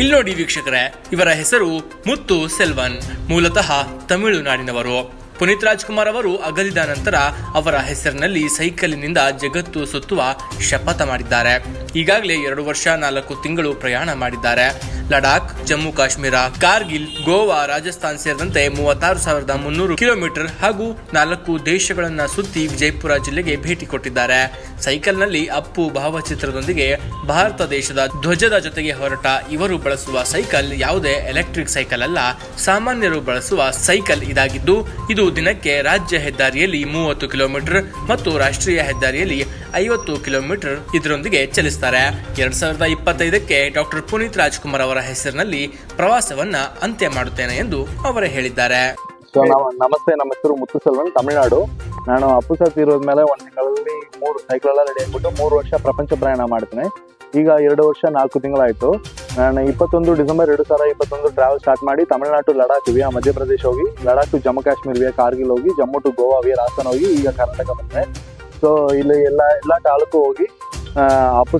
ಇಲ್ಲಿ ನೋಡಿ ವೀಕ್ಷಕರೇ, ಇವರ ಹೆಸರು ಮುತ್ತು ಸೆಲ್ವನ್, ಮೂಲತಃ ತಮಿಳುನಾಡಿನವರು. ಪುನೀತ್ ರಾಜ್ಕುಮಾರ್ ಅವರು ಅಗಲಿದ ನಂತರ ಅವರ ಹೆಸರಿನಲ್ಲಿ ಸೈಕಲಿನಿಂದ ಜಗತ್ತು ಸುತ್ತುವ ಶಪಥ ಮಾಡಿದ್ದಾರೆ. ಈಗಾಗಲೇ ಎರಡು ವರ್ಷ, ನಾಲ್ಕು ತಿಂಗಳು ಪ್ರಯಾಣ ಮಾಡಿದ್ದಾರೆ. ಲಡಾಖ್, ಜಮ್ಮು ಕಾಶ್ಮೀರ, ಕಾರ್ಗಿಲ್, ಗೋವಾ, ರಾಜಸ್ಥಾನ್ ಸೇರಿದಂತೆ ಮೂವತ್ತಾರು ಸಾವಿರದ ಮುನ್ನೂರು ಕಿಲೋಮೀಟರ್ ಹಾಗೂ ನಾಲ್ಕು ದೇಶಗಳನ್ನ ಸುತ್ತಿ ವಿಜಯಪುರ ಜಿಲ್ಲೆಗೆ ಭೇಟಿ ಕೊಟ್ಟಿದ್ದಾರೆ. ಸೈಕಲ್ನಲ್ಲಿ ಅಪ್ಪು ಭಾವಚಿತ್ರದೊಂದಿಗೆ ಭಾರತ ದೇಶದ ಧ್ವಜದ ಜೊತೆಗೆ ಹೊರಟ ಇವರು ಬಳಸುವ ಸೈಕಲ್ ಯಾವುದೇ ಎಲೆಕ್ಟ್ರಿಕ್ ಸೈಕಲ್ ಅಲ್ಲ, ಸಾಮಾನ್ಯರು ಬಳಸುವ ಸೈಕಲ್ ಇದಾಗಿದ್ದು, ಇದು ದಿನಕ್ಕೆ ರಾಜ್ಯ ಹೆದ್ದಾರಿಯಲ್ಲಿ ಮೂವತ್ತು ಕಿಲೋಮೀಟರ್ ಮತ್ತು ರಾಷ್ಟ್ರೀಯ ಹೆದ್ದಾರಿಯಲ್ಲಿ ಐವತ್ತು ಕಿಲೋಮೀಟರ್ ಇದರೊಂದಿಗೆ ಚಲಿಸ್ತಾರೆ ಎರಡ್ ಸಾವಿರದ ಇಪ್ಪತ್ತೈದಕ್ಕೆ ಡಾಕ್ಟರ್ ಪುನೀತ್ ರಾಜ್ಕುಮಾರ್ ಅವರ ಹೆಸರಿನಲ್ಲಿ ಪ್ರವಾಸವನ್ನ ಅಂತ್ಯ ಮಾಡುತ್ತೇನೆ ಎಂದು ಅವರೇ ಹೇಳಿದ್ದಾರೆ. ಸೊ ನಮಸ್ತೆ, ನಮ್ಮ ಹೆಸರು ಮುತ್ತು ಸೆಲ್ವನ್, ತಮಿಳ್ನಾಡು. ನಾನು ಅಪ್ಪು ಇರೋದ ಮೇಲೆ ಒಂದು ತಿಂಗಳಲ್ಲಿ ಮೂರು ಸೈಕಲ್ ಎಲ್ಲ ರೆಡಿ ಆಗ್ಬಿಟ್ಟು ಮೂರು ವರ್ಷ ಪ್ರಪಂಚ ಪ್ರಯಾಣ ಮಾಡ್ತೇನೆ. ಈಗ ಎರಡು ವರ್ಷ ನಾಲ್ಕು ತಿಂಗಳಾಯ್ತು. ನಾನು ಇಪ್ಪತ್ತೊಂದು ಡಿಸೆಂಬರ್ ಎರಡು ಸಾವಿರ ಇಪ್ಪತ್ತೊಂದು ಟ್ರಾವೆಲ್ ಸ್ಟಾರ್ಟ್ ಮಾಡಿ ತಮಿಳುನಾಡು, ಲಡಾಖ್, ವಿಯಾ ಮಧ್ಯಪ್ರದೇಶ ಹೋಗಿ, ಲಡಾಖ್ ಟು ಜಮ್ಮು ಕಾಶ್ಮೀರ್, ವಿಯಾ, ಕಾರ್ಗಿಲ್ ಹೋಗಿ, ಜಮ್ಮು ಟು ಗೋವಾ, ವಿಯಾ, ರಾಜಸ್ಥಾನ ಹೋಗಿ ಈಗ ಕರ್ನಾಟಕ ಬಂದೆ. ಸೊ ಇಲ್ಲಿ ಎಲ್ಲ ಎಲ್ಲ ತಾಲೂಕು ಹೋಗಿ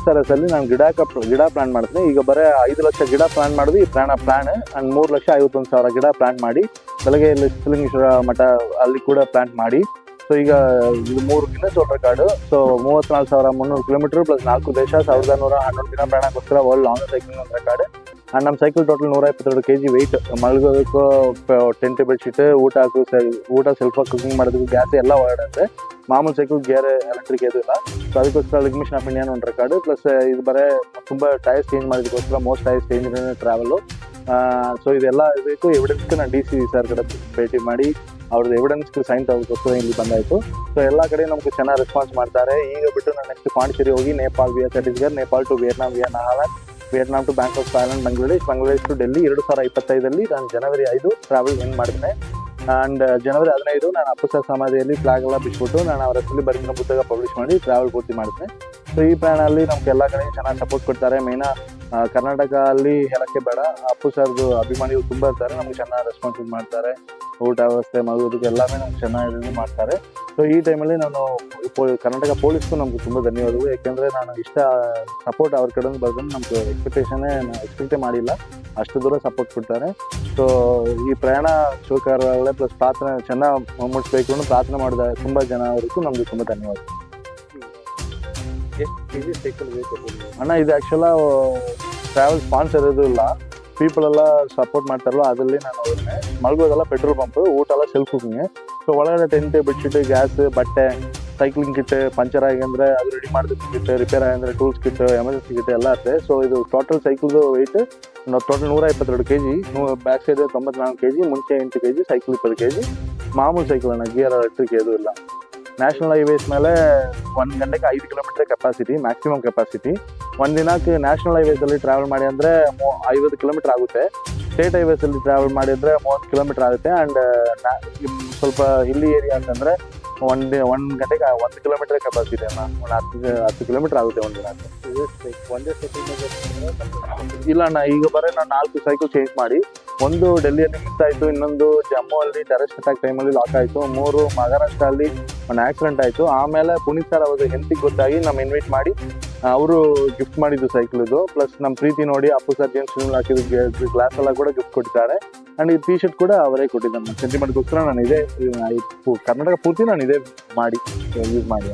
ಸರ್ ನಾನು ಗಿಡ ಕಪ್ ಗಿಡ ಪ್ಲಾನ್ ಮಾಡ್ತೀನಿ. ಈಗ ಬರೀ ಐದು ಲಕ್ಷ ಗಿಡ ಪ್ಲಾನ್ ಮಾಡಿದ್ವಿ. ಈ ಪ್ರಾಣ ಪ್ಲಾನ್ ಅಂಡ್ ಮೂರು ಲಕ್ಷ ಐವತ್ತೊಂದು ಸಾವಿರ ಗಿಡ ಪ್ಲಾನ್ ಮಾಡಿ ಬೆಳಗ್ಗೆ ಇಲ್ಲಿ ಸಿಲಿಂಗೇಶ್ವರ ಮಠ ಅಲ್ಲಿ ಕೂಡ ಪ್ಲಾಂಟ್ ಮಾಡಿ. ಸೊ ಈಗ ಇದು ಮೂರು ದಿನ ಸೋಲ್ ರೆಕಾರ್ಡ್ ಸೊ ಮೂವತ್ನಾಲ್ಕು ಸಾವಿರ ಮುನ್ನೂರು ಕಿಲೋಮೀಟರ್ ಪ್ಲಸ್ ನಾಲ್ಕು ದೇಶ, ಸಾವಿರದ ನೂರ ಹನ್ನೊಂದು ದಿನ ಪ್ರಯಾಣಕ್ಕೋಸ್ಕರ ವರ್ಲ್ಡ್ ಲಾಂಗ್ ಸೈಕ್ಲಿಂಗ್ ಒಂದು ರೆಕಾರ್ಡ್ ಅಂಡ್ ನಮ್ಮ ಸೈಕಲ್ ಟೋಟಲ್ ನೂರ ಇಪ್ಪತ್ತೆರಡು ಕೆ ಜಿ ವೆಯ್ಟ್ ಮಲಗೋದಕ್ಕೂ ಟೆಂಟ್ ಬೆಡ್ಶೀಟ್ ಊಟ ಹಾಕೋ ಸೆಲ್ ಊಟ ಸ್ವಲ್ಪ ಕುಕಿಂಗ್ ಮಾಡೋದಕ್ಕೆ ಗ್ಯಾಸ್ ಎಲ್ಲ ಹೊರಡುತ್ತೆ ಮಾಮೂಲು ಸೈಕಲ್ ಗೇರ್ ಎಲೆಕ್ಟ್ರಿಕ್ ಇದು ಇಲ್ಲ. ಸೊ ಅದಕ್ಕೋಸ್ಕರ ಲಿಗ್ಮಿಷನ್ ಆಫ್ ಇಂಡಿಯಾನ ಒಂದು ರೆಕಾರ್ಡ್ ಪ್ಲಸ್ ಇದು ಬರೇ ತುಂಬ ಟೈರ್ಸ್ ಚೇಂಜ್ ಮಾಡೋದಕ್ಕೋಸ್ಕರ most tyres change travel so ಇದೆಲ್ಲ ಇರಬೇಕು. ಎವಿಡೆನ್ಸ್ಗೆ ನಾನು ಡಿ ಸಿ ಸರ್ ಕಡೆ ಭೇಟಿ ಮಾಡಿ ಅವ್ರದ್ದು ಎವಿಡೆನ್ಸ್ಗೆ ಸೈನ್ ತಗೋದಕ್ಕೋಸ್ಕರ ಇಲ್ಲಿ ಬಂದಾಯಿತು. ಸೊ ಎಲ್ಲ ಕಡೆ ನಮಗೆ ಚೆನ್ನಾಗಿ ರೆಸ್ಪಾನ್ಸ್ ಮಾಡ್ತಾರೆ. ಈಗ ಬಿಟ್ಟು ನಾನು ನೆಕ್ಸ್ಟ್ ಪಾಂಡಿಚೇರಿ ಹೋಗಿ Nepal via Chhattisgarh Nepal to Vietnam via Nagaland Vietnam to Bangkok Thailand Bangladesh Bangladesh to Delhi ಎರಡು ಸಾವಿರ ಇಪ್ಪತ್ತೈದರಲ್ಲಿ ನಾನು ಜನವರಿ ಐದು ಟ್ರಾವೆಲ್ ಹೆಂಗ್ ಮಾಡಿದ್ದೆ. ಆ್ಯಂಡ್ ಜನವರಿ ಹದಿನೈದು ನಾನು ಅಪ್ಪು ಸರ್ ಸಮಾಧಿಯಲ್ಲಿ ಫ್ಲಾಗ್ ಎಲ್ಲ ಬಿಟ್ಬಿಟ್ಟು ನಾನು ಅವರ ಹೆಸರಲ್ಲಿ ಬರೆದಿರೋ ಪುಸ್ತಕ ಪಬ್ಲಿಷ್ ಮಾಡಿ ಟ್ರಾವೆಲ್ ಪೂರ್ತಿ ಮಾಡಿದ್ದೆ. ಸೊ ಈ ಪ್ರಯಾಣದಲ್ಲಿ ನಮ್ಗೆ ಎಲ್ಲ ಕಡೆ ಚೆನ್ನಾಗಿ ಸಪೋರ್ಟ್ ಕೊಡ್ತಾರೆ. ಮೇಯ್ನ ಕರ್ನಾಟಕ ಅಲ್ಲಿ ಹೇಳಕ್ಕೆ ಬೇಡ. ಅಪ್ಪು ಸರ್ದು ಅಭಿಮಾನಿಗಳು ತುಂಬ ಇರ್ತಾರೆ. ನಮ್ಗೆ ಚೆನ್ನಾಗಿ ರೆಸ್ಪಾನ್ಸ್ ಮಾಡ್ತಾರೆ. ಊಟ ವ್ಯವಸ್ಥೆ ಮಗುವುದಕ್ಕೆ ಎಲ್ಲಾನೇ ನಮ್ಗೆ ಚೆನ್ನಾಗಿ ಮಾಡ್ತಾರೆ. ಸೊ ಈ ಟೈಮಲ್ಲಿ ನಾನು ಕರ್ನಾಟಕ ಪೊಲೀಸ್ಗೂ ನಮ್ಗೆ ತುಂಬ ಧನ್ಯವಾದಗಳು. ಯಾಕೆಂದರೆ ನಾನು ಇಷ್ಟ ಸಪೋರ್ಟ್ ಅವ್ರ ಕಡೆಯಿಂದ ಬರ್ಕೊಂಡು ನಮ್ಗೆ ಎಕ್ಸ್ಪೆಕ್ಟೇಷನ್ನೇ ಎಕ್ಸ್ಪೆಕ್ಟೇ ಮಾಡಿಲ್ಲ. ಅಷ್ಟು ದೂರ ಸಪೋರ್ಟ್ ಕೊಡ್ತಾರೆ. ಸೊ ಈ ಪ್ರಯಾಣ ಶುಭಕರಗಳೇ ಪ್ಲಸ್ ಪ್ರಾರ್ಥನೆ ಚೆನ್ನಾಗಿ ಮುಟ್ಟಬೇಕು ಅಂತ ಪ್ರಾರ್ಥನೆ ಮಾಡಿದ ತುಂಬ ಜನ ಅವ್ರಿಗೂ ನಮಗೆ ತುಂಬ ಧನ್ಯವಾದ ಅಣ್ಣ ಇದು ಆ್ಯಕ್ಚುಲ ಟ್ರಾವೆಲ್ ಸ್ಪಾನ್ಸರ್ ಇದು ಇಲ್ಲ. ಪೀಪಲ್ ಎಲ್ಲ ಸಪೋರ್ಟ್ ಮಾಡ್ತಾರಲ್ಲ ಅದರಲ್ಲಿ ನಾನು ಅವ್ರನ್ನೇ ಮಲ್ಗೋದೆಲ್ಲ ಪೆಟ್ರೋಲ್ ಪಂಪ್ ಊಟ ಎಲ್ಲ ಸೆಲ್ಫ್ ಕುಕಿಂಗ್ ಸೊ ಒಳಗಡೆ ಟೆಂಟ್ ಬೆಡ್ಶೀಟ್ ಗ್ಯಾಸ್ ಬಟ್ಟೆ ಸೈಕ್ಲಿಂಗ್ ಕಿಟ್ ಪಂಚರ್ ಆಗಿ ಅಂದರೆ ಅದು ರೆಡಿ ಮಾಡೋದಕ್ಕೆ ಕಿಟ್ ರಿಪೇರ್ ಆಗಿ ಅಂದರೆ ಟೂಲ್ಸ್ ಕಿಟ್ ಎಮರ್ಜೆನ್ಸಿ ಕಿಟ್ ಎಲ್ಲ ಇರುತ್ತೆ ಸೊ ಇದು ಟೋಟಲ್ ಸೈಕಲ್ದು ವೆಯ್ಟ್ ಟೋಟಲ್ ನೂರ ಇಪ್ಪತ್ತೆರಡು ಕೆ ಜಿ ಬ್ಯಾಕ್ ಸೈಡ್ ತೊಂಬತ್ನಾಲ್ಕು ಕೆ ಜಿ ಮುಂಚೆ ಎಂಟು ಕೆ ಜಿ ಸೈಕಲ್ ಇಪ್ಪತ್ತು ಕೆ ಜಿ ಮಾಮೂಲು ಸೈಕಲ್ ಅಣ್ಣ ಗಿಯರ್ ಎಲೆಕ್ಟ್ರಿಕ್ ಏನೂ ಇಲ್ಲ ನ್ಯಾಷನಲ್ ಹೈವೇಸ್ ಮೇಲೆ ಒಂದು ಗಂಟೆಗೆ ಐದು ಕಿಲೋಮೀಟರ್ ಕೆಪಾಸಿಟಿ ಮ್ಯಾಕ್ಸಿಮಮ್ ಕೆಪಾಸಿಟಿ ಒಂದು ದಿನಕ್ಕೆ ನ್ಯಾಷನಲ್ ಹೈವೇಸಲ್ಲಿ ಟ್ರಾವೆಲ್ ಮಾಡಿ ಅಂದರೆ ಐವತ್ತು ಕಿಲೋಮೀಟರ್ ಆಗುತ್ತೆ. ಸ್ಟೇಟ್ ಹೈವೇಸಲ್ಲಿ ಟ್ರಾವೆಲ್ ಮಾಡಿದರೆ ಮೂವತ್ತು ಕಿಲೋಮೀಟರ್ ಆಗುತ್ತೆ ಆ್ಯಂಡ್ ಸ್ವಲ್ಪ ಹಿಲ್ಲಿ ಏರಿಯಾ ಅಂತಂದರೆ ಒಂದು ಒಂದು ಗಂಟೆಗೆ ಒಂದು ಕಿಲೋಮೀಟರ್ ಕೆಪಾಸಿಟಿ ಅನ್ನ ಒಂದು ಹತ್ತು ಹತ್ತು ಕಿಲೋಮೀಟರ್ ಆಗುತ್ತೆ ಒಂದು ದಿನಕ್ಕೆ. ಇಲ್ಲ ಅಣ್ಣ, ಈಗ ಬರೀ ನಾನು ನಾಲ್ಕು ಸೈಕಲ್ ಚೇಂಜ್ ಮಾಡಿ, ಒಂದು ಡೆಲ್ಲಿಯಲ್ಲಿ ಮಿಸ್ ಆಯಿತು ಇನ್ನೊಂದು ಜಮ್ಮು ಅಲ್ಲಿ ಟೆರೆಸ್ ಅಟ್ಯಾಕ್ ಟೈಮಲ್ಲಿ ಲಾಕ್ ಆಯಿತು, ಮೂರು ಮಹಾರಾಷ್ಟ್ರ ಅಲ್ಲಿ ಒಂದು ಆಕ್ಸಿಡೆಂಟ್ ಆಯಿತು. ಆಮೇಲೆ ಪುನೀತ್ ಸರ್ ಅವರು ಹೆಲ್ತಿಗೆ ಗೊತ್ತಾಗಿ ನಮ್ಮ ಇನ್ವೈಟ್ ಮಾಡಿ ಅವರು ಗಿಫ್ಟ್ ಮಾಡಿದ್ದು ಸೈಕಲ್ ಇದು. ಪ್ಲಸ್ ನಮ್ಮ ಪ್ರೀತಿ ನೋಡಿ Appu sir James film glass ಎಲ್ಲ ಕೂಡ ಗಿಫ್ಟ್ ಕೊಟ್ಟಿದ್ದಾರೆ. ಆ್ಯಂಡ್ ಈ ಟಿ ಶರ್ಟ್ ಕೂಡ ಅವರೇ ಕೊಟ್ಟಿದ್ದಾರೆ. ಸೆಂಟಿಮೆಂಟ್ಗೋಸ್ಕರ ನಾನು ಇದು ಕರ್ನಾಟಕ ಪೂರ್ತಿ ನಾನು ಇದೇ ಮಾಡಿ ಯೂಸ್ ಮಾಡಿ